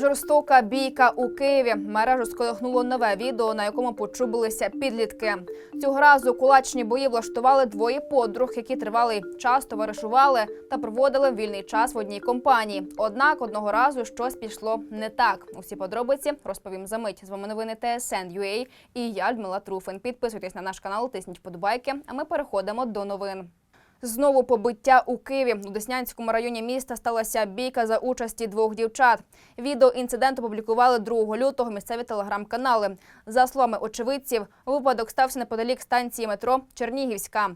Жорстока бійка у Києві. Мережу сколихнуло нове відео, на якому почубилися підлітки. Цього разу кулачні бої влаштували двоє подруг, які тривалий час товаришували та проводили вільний час в одній компанії. Однак одного разу щось пішло не так. Усі подробиці розповім за мить. З вами новини TSN.ua і я Людмила Труфин. Підписуйтесь на наш канал, тисніть вподобайки. А ми переходимо до новин. Знову побиття у Києві. У Деснянському районі міста сталася бійка за участі двох дівчат. Відео інциденту публікували 2 лютого місцеві телеграм-канали. За словами очевидців, випадок стався неподалік станції метро Чернігівська.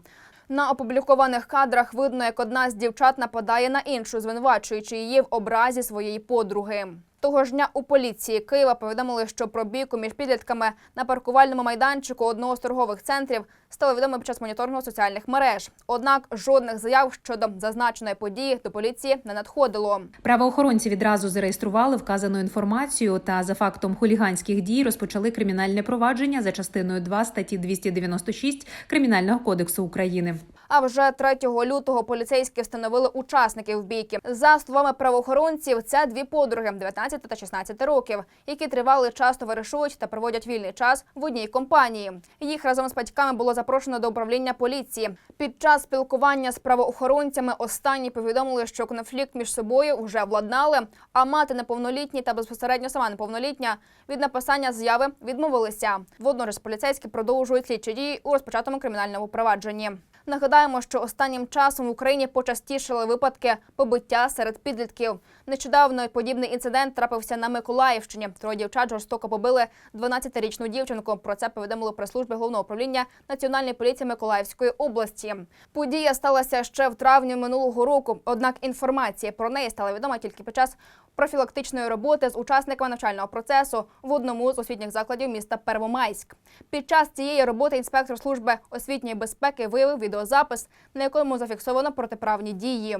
На опублікованих кадрах видно, як одна з дівчат нападає на іншу, звинувачуючи її в образі своєї подруги. Того ж дня у поліції Києва повідомили, що про бійку між підлітками на паркувальному майданчику одного з торгових центрів стало відомо під час моніторингу соціальних мереж. Однак жодних заяв щодо зазначеної події до поліції не надходило. Правоохоронці відразу зареєстрували вказану інформацію та за фактом хуліганських дій розпочали кримінальне провадження за частиною 2 статті 296 Кримінального кодексу України. А вже 3 лютого поліцейські встановили учасників бійки. За словами правоохоронців, це дві подруги 19 та 16 років, які тривалий час товаришують та проводять вільний час в одній компанії. Їх разом з батьками було запрошено до управління поліції. Під час спілкування з правоохоронцями останні повідомили, що конфлікт між собою вже владнали, а мати неповнолітні та безпосередньо сама неповнолітня від написання заяви відмовилися. Водночас поліцейські продовжують слідчі дії у розпочатому кримінальному провадженні. Нагадаємо, що останнім часом в Україні почастішали випадки побиття серед підлітків. Нещодавно подібний інцидент трапився на Миколаївщині. Троє дівчат жорстоко побили 12-річну дівчинку. Про це повідомили прес-служби головного управління Національної поліції Миколаївської області. Подія сталася ще в травні минулого року. Однак інформація про неї стала відома тільки під час профілактичної роботи з учасниками навчального процесу в одному з освітніх закладів міста Первомайськ. Під час цієї роботи інспектор служби освітньої безпеки виявив відеозапис, на якому зафіксовано протиправні дії.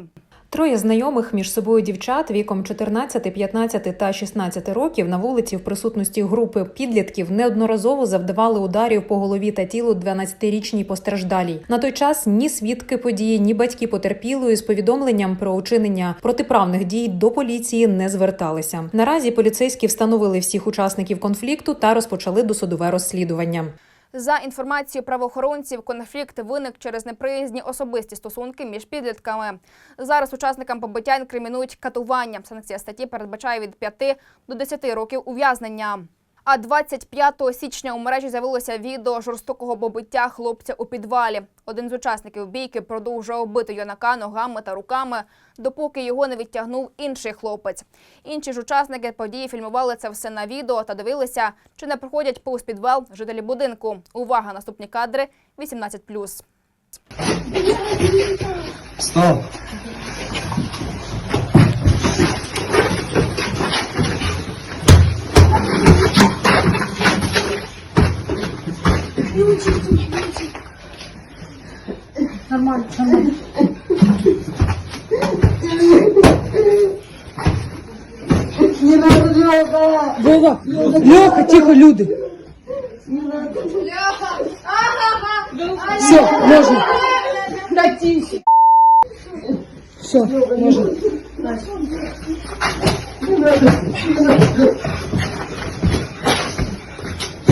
Троє знайомих між собою дівчат віком 14, 15 та 16 років на вулиці в присутності групи підлітків неодноразово завдавали ударів по голові та тілу 12-річній постраждалій. На той час ні свідки події, ні батьки потерпілої з повідомленням про учинення протиправних дій до поліції не зверталися. Наразі поліцейські встановили всіх учасників конфлікту та розпочали досудове розслідування. За інформацією правоохоронців, конфлікт виник через неприязні особисті стосунки між підлітками. Зараз учасникам побиття інкримінують катування. Санкція статті передбачає від 5 до 10 років ув'язнення. А 25 січня у мережі з'явилося відео жорстокого побиття хлопця у підвалі. Один з учасників бійки продовжував бити юнака ногами та руками, допоки його не відтягнув інший хлопець. Інші ж учасники події фільмували це все на відео та дивилися, чи не проходять повз підвал жителі будинку. Увага! Наступні кадри 18+. Стоп! Нормально, нормально. Не надо, Лёха! Вова, Лёха, тихо, Люды. Не надо. Лёха! Ага! Все, можно. Да тише. Все, можно. Не надо.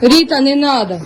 Рита, не надо.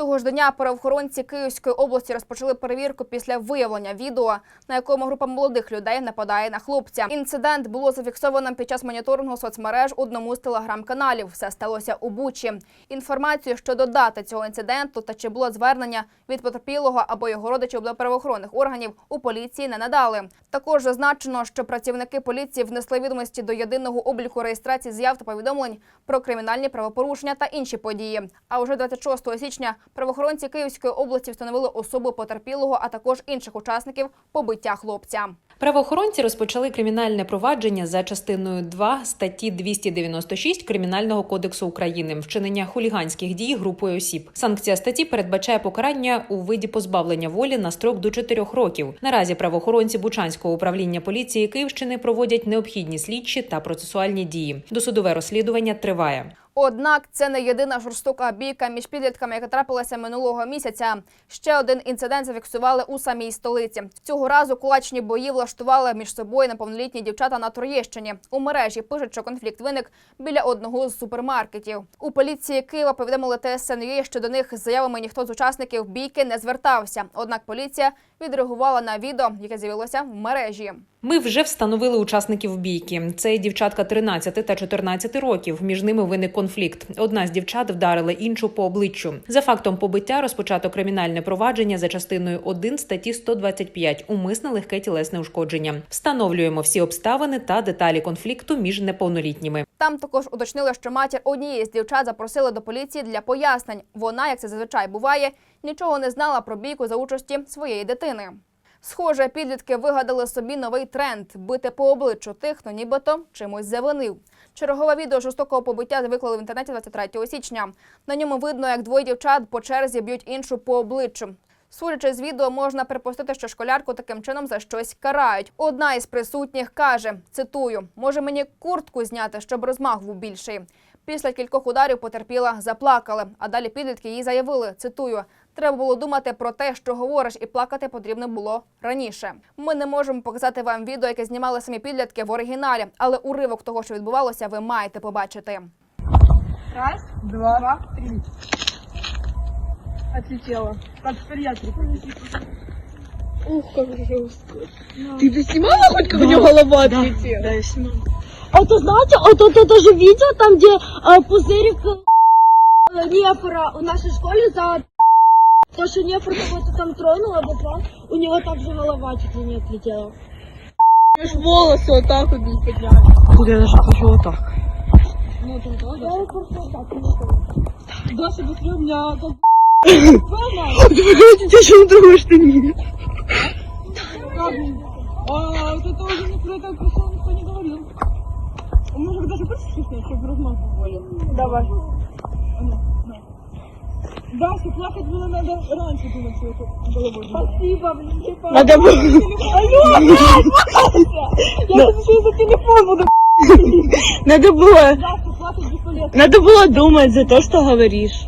Того ж дня правоохоронці Київської області розпочали перевірку після виявлення відео, на якому група молодих людей нападає на хлопця. Інцидент було зафіксовано під час моніторингу соцмереж одному з телеграм-каналів. Все сталося у Бучі. Інформацію щодо дати цього інциденту та чи було звернення від потерпілого або його родичів до правоохоронних органів у поліції не надали. Також зазначено, що працівники поліції внесли відомості до єдиного обліку реєстрації заяв та повідомлень про кримінальні правопорушення та інші події. А вже 26 січня Правоохоронці Київської області встановили особу потерпілого, а також інших учасників побиття хлопця. Правоохоронці розпочали кримінальне провадження за частиною 2 статті 296 Кримінального кодексу України вчинення хуліганських дій групою осіб. Санкція статті передбачає покарання у виді позбавлення волі на строк до 4 років. Наразі правоохоронці Бучанського управління поліції Київщини проводять необхідні слідчі та процесуальні дії. Досудове розслідування триває. Однак це не єдина жорстока бійка між підлітками, яка трапилася минулого місяця. Ще один інцидент зафіксували у самій столиці. Цього разу кулачні бої влаштували між собою неповнолітні дівчата на Троєщині. У мережі пишуть, що конфлікт виник біля одного з супермаркетів. У поліції Києва повідомили ТСНЮ, що до них з заявами ніхто з учасників бійки не звертався. Однак поліція відреагувала на відео, яке з'явилося в мережі. Ми вже встановили учасників бійки. Це дівчатка 13 та 14 років. Між ними виник конфлікт. Одна з дівчат вдарила іншу по обличчю. За фактом побиття розпочато кримінальне провадження за частиною 1 статті 125 умисне легке тілесне ушкодження. Встановлюємо всі обставини та деталі конфлікту між неповнолітніми. Там також уточнили, що матір однієї з дівчат запросили до поліції для пояснень. Вона, як це зазвичай буває, нічого не знала про бійку за участі своєї дитини. Схоже, підлітки вигадали собі новий тренд бити по обличчю тих, хто нібито чимось завинив. Чергове відео жорстокого побиття виклали в інтернеті 23 січня. На ньому видно, як двоє дівчат по черзі б'ють іншу по обличчю. Судячи з відео, можна припустити, що школярку таким чином за щось карають. Одна із присутніх каже: цитую: може мені куртку зняти, щоб розмах був більший. Після кількох ударів потерпіла, заплакали. А далі підлітки їй заявили: цитую. Треба було думати про те, що говориш, і плакати потрібно було раніше. Ми не можемо показати вам відео, яке знімали самі підлітки в оригіналі, але уривок того, що відбувалося, ви маєте побачити. Два, три. Отлетела. Как в. Ух, как жестко. Ты бы снимала хоть, как у него голова отлетела? Да, я сниму. Это знаете, вот, вот это же видео, там, где э, пузырик э, Нефора в нашей школе за то, что Нефор кого-то там тронул, обокрал, у него также голова чуть ли не отлетела. Аж волосы вот так вот не подняли. Тут я даже хочу вот так. Я просто так не. Даша, быстрее у меня как... Ты тебя еще на другой штане. А, вот это уже не про это пришел, никто не говорил. А может даже хочешь снять, чтобы размах был более? Давай. Даша, плакать было надо раньше, думать, что это головой. Спасибо, мне типа. Надо было... Я тут еще и за телефон буду. Надо было... Даша, плакать бесполезно. Надо было думать за то, что говоришь.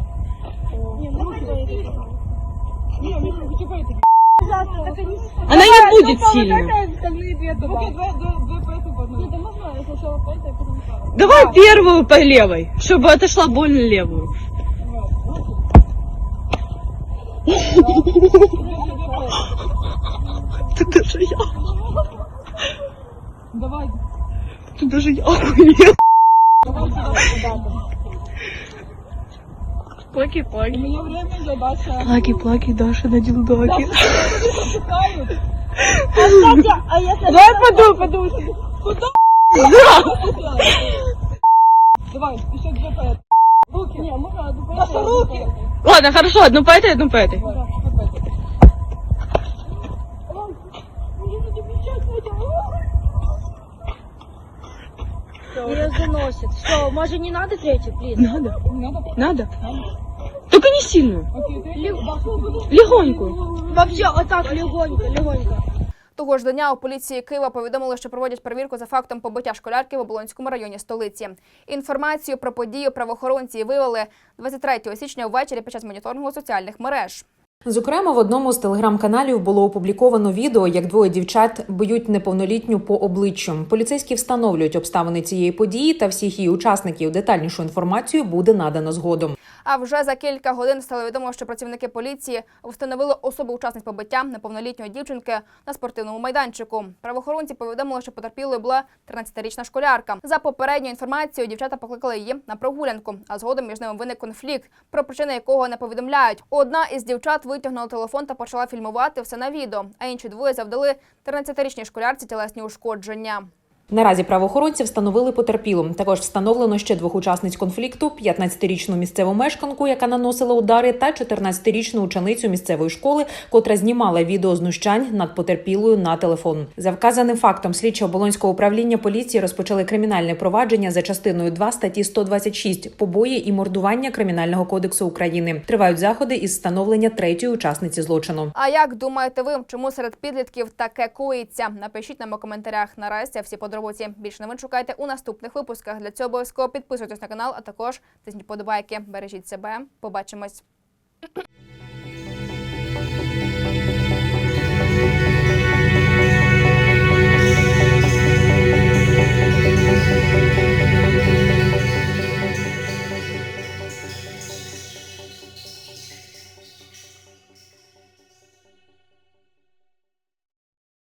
А потом по этой? Давай первую по левой, чтобы отошла больно левую. Ты даже я. Давай. Ты даже я охуел. Плаки-плаки. У меня время уже, Даша. Плаки-плаки, Даша на дилдаке. А, а Давай подул, подул. Куда? Давай, еще две поэты. Руки. Не, можно одну поэту. Руки. Ладно, хорошо, одну поэту и одну поэту. Ее ну заносит. Что, может не надо третью, блин? Надо. Надо. Надо. надо. Только не ты? легонькую. Вообще, вот так, легонько, легонько. Того ж дня у поліції Києва повідомили, що проводять перевірку за фактом побиття школярки в Оболонському районі столиці. Інформацію про подію правоохоронці виявили 23 січня ввечері під час моніторингу соціальних мереж. Зокрема, в одному з телеграм-каналів було опубліковано відео, як двоє дівчат б'ють неповнолітню по обличчю. Поліцейські встановлюють обставини цієї події та всіх її учасників. Детальнішу інформацію буде надано згодом. А вже за кілька годин стало відомо, що працівники поліції встановили особу учасниць побиття неповнолітньої дівчинки на спортивному майданчику. Правоохоронці повідомили, що потерпілою була 13-річна школярка. За попередньою інформацією, дівчата покликали її на прогулянку, а згодом між ними виник конфлікт, про причини якого не повідомляють. Одна із дівчат витягнула телефон та почала фільмувати все на відео. А інші двоє завдали 13-річній школярці тілесні ушкодження. Наразі правоохоронці встановили потерпілу. Також встановлено ще двох учасниць конфлікту: 15-річну місцеву мешканку, яка наносила удари, та 14-річну ученицю місцевої школи, котра знімала відео знущань над потерпілою на телефон. За вказаним фактом слідчі оболонського управління поліції розпочали кримінальне провадження за частиною 2 статті 126 побої і мордування кримінального кодексу України. Тривають заходи із встановлення третьої учасниці злочину. А як думаєте ви, чому серед підлітків таке коїться? Напишіть нам у коментарях. Наразі всі подробиці. Більше новин шукайте у наступних випусках. Для цього обов'язково підписуйтесь на канал, а також тисніть подобайки. Бережіть себе. Побачимось.